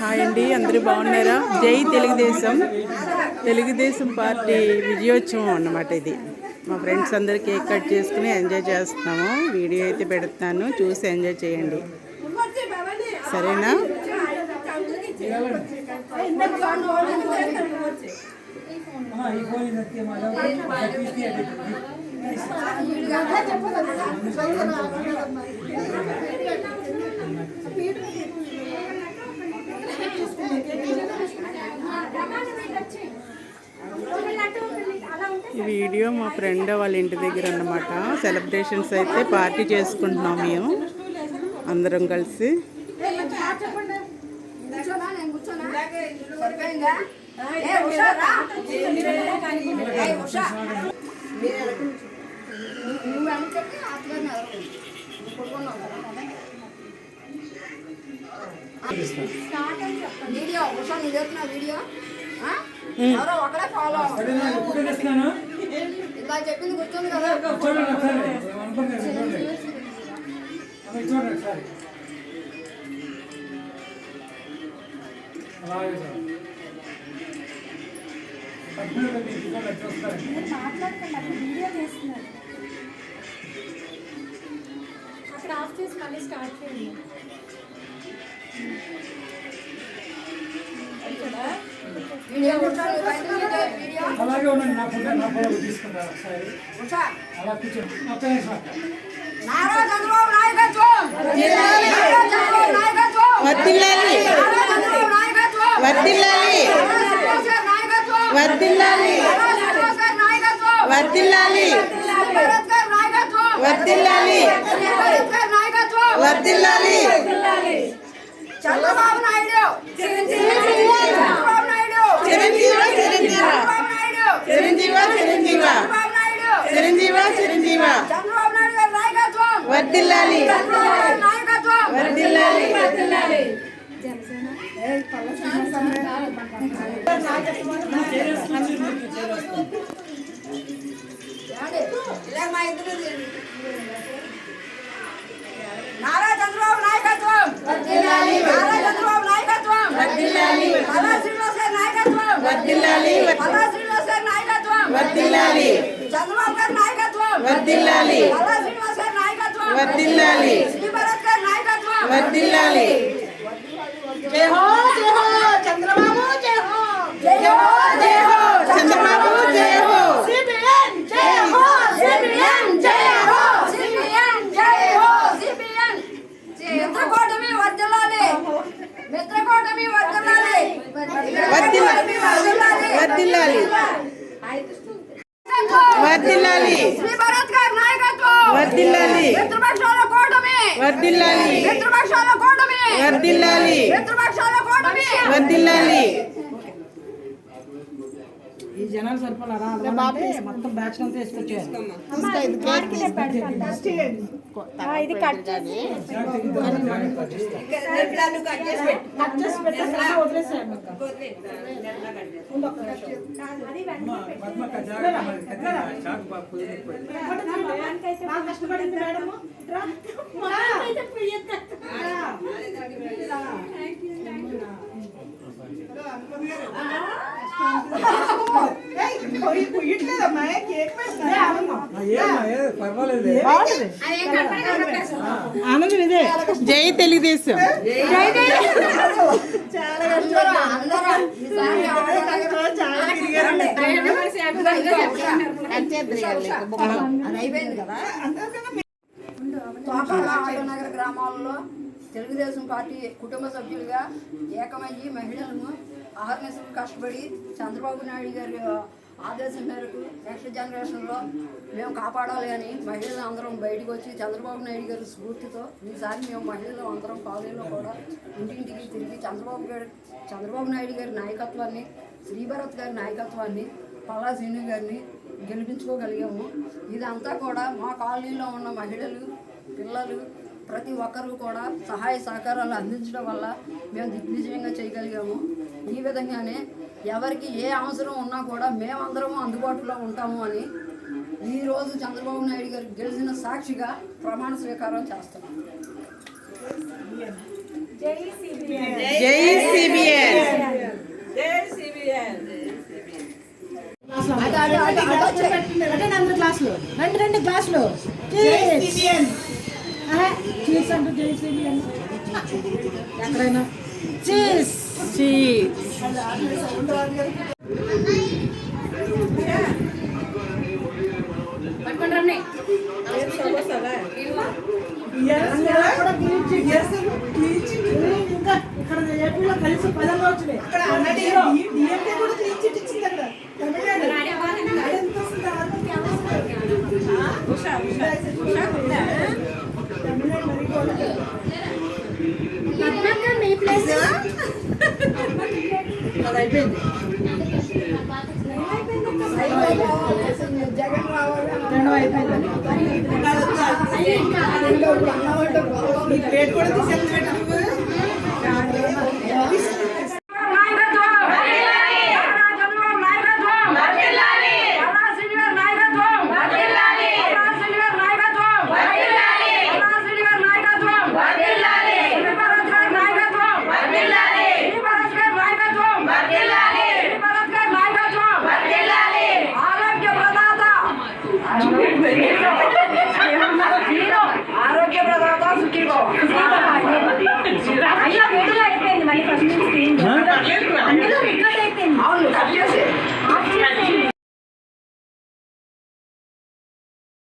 Hi అండి అందరూ బాగున్నారా? జై తెలుగుదేశం. తెలుగుదేశం పార్టీ విజయోత్సవం అన్నమాట ఇది. మా ఫ్రెండ్స్ అందరు కేక్ కట్ చేసుకుని ఎంజాయ్ చేస్తున్నాము. వీడియో అయితే పెడతాను. చూసి ఎంజాయ్ చేయండి. సరేనా? ఈ వీడియో మా ఫ్రెండ్ వాళ్ళ ఇంటి దగ్గర అన్నమాట. సెలబ్రేషన్స్ అయితే పార్టీ చేసుకుంటున్నాం మేము. అందరం కలిసి. వీడియో ఉషా నీ చేస్తున్న వీడియో ఆ? ఎవరో ఒకడే ఫాలో ఇలా చెప్పింది గుర్తుంది కదా ఆఫ్ చేసి మళ్ళీ స్టార్ట్ చేయండి వీడియో ఉషా నీ బయట వీడియో వీడియో అలాగే ఉండండి నా ఫోటో నా ఫోటో తీసుకుంటారు ఒకసారి ఉషా అలా కూర్చోండి ఒక్క నిమిషం అక్క. నారా చంద్రబాబు నాయకత్వం నారా చంద్రబాబు నాయకత్వం వర్దిల్లాలి నారా చంద్రబాబు నాయకత్వం వర్దిల్లాలి నారా చంద్రబాబు గారి నాయకత్వం వర్దిల్లాలి నారా చంద్రబాబు గారి నాయకత్వం వర్దిల్లాలి భరత్ గారి నాయకత్వం వర్దిల్లాలి వర్దిల్లాలి చంద్రబాబు నాయుడు. చిరంజీవ చిరంజీవ. చంద్రబాబు నాయుడు. చిరంజీవ చిరంజీవ. చంద్రబాబు నాయుడు. చిరంజీవ చిరంజీవ. చంద్రబాబు నాయుడు గారి నాయకత్వం. వర్దిల్లాలి వర్దిల్లాలి మా ఇద్దరు నారా చంద్రబాబు నాయకత్వం నారా చంద్రబాబు నాయకత్వం పల్లా శ్రీనివాస్ గారి నాయకత్వం వర్దిల్లాలి పల్లా శ్రీనివాస్ గారి నాయకత్వం వర్దిల్లాలి చంద్రబాబు గారి నాయకత్వం వర్దిల్లాలి పల్లా శ్రీనివాస్ గారి నాయకత్వం వర్దిల్లాలి శ్రీ భరత్ గారి నాయకత్వం వర్దిల్లాలి జై హో జై హో చంద్రబాబు జై హో జై హో జై హో చంద్రబాబు జై హో సిబిఎన్ జై హో సిబిఎన్ జై హో సిబిఎన్ జై హో సిబిఎన్ మిత్రకూటమి వర్ధిల్లాలి మిత్రకూటమి వర్ధిల్లాలి వర్ధిల్లాలి. వర్ధిల్లాలి. నాయకత్వం. వర్ధిల్లాలి. మిత్రపక్షాల కూటమి. వర్దిల్లాలి. మిత్రపక్షాల కూటమి. వర్దిల్లాలి. మిత్రపక్షాల కూటమి. వర్దిల్లాలి. ఈ జనాలు సరిపోలారా అవ్వాలంటే మొత్తం బ్యాచ్ అంతా వేసుకొచ్చారు ఇది కట్ చేసి పర్వాలేదు ఆనందం ఇదే జై తెలుగుదేశం అందరూ గ్రామాల్లో తెలుగుదేశం పార్టీ కుటుంబ సభ్యులుగా ఏకమయ్యి మహిళలను ఆహర్నిశలు కష్టపడి చంద్రబాబు నాయుడు గారి ఆదేశం మేరకు నెక్స్ట్ జనరేషన్లో మేము కాపాడాలి అని మహిళలు అందరం బయటకు వచ్చి చంద్రబాబు నాయుడు గారి స్ఫూర్తితో ఈసారి మేము మహిళలు అందరం కాలనీలో కూడా ఇంటింటికి తిరిగి చంద్రబాబు గారి చంద్రబాబు నాయుడు గారి నాయకత్వాన్ని శ్రీభరత్ గారి నాయకత్వాన్ని పల్లా శ్రీను గారిని గెలిపించుకోగలిగాము. ఇదంతా కూడా మా కాలనీలో ఉన్న మహిళలు పిల్లలు ప్రతి ఒక్కరూ కూడా సహాయ సహకారాలు అందించడం వల్ల మేము దిగ్విజయంగా చేయగలిగాము ఈ విధంగానే ఎవరికి ఏ అవసరం ఉన్నా కూడా మేమందరము అందుబాటులో ఉంటాము అని ఈరోజు చంద్రబాబు నాయుడు గారు గెలిచిన సాక్షిగా ప్రమాణ స్వీకారం చేస్తున్నాం జై సిబిఎన్ జై సిబిఎన్ అటు, అందరు క్లాసులు రండి రండి క్లాసులు చీజ్ అంటూ జై సిబిఎన్ ఎక్కడైనా? చీజ్ చీజ్ కూడా ఇంకా ఇక్కడ ఏపీలో కలిసి పదంగా వచ్చినాయి అక్కడ డిఎంకే కూడా క్లీన్ చిట్ ఇచ్చింది అక్కడ ఎంత వస్తుంది? తమిళనాడు అయిపోయింది. ప్లేట్ కూడా తీసేది అయిపోయింది. మళ్ళీ ఫస్ట్ నుంచి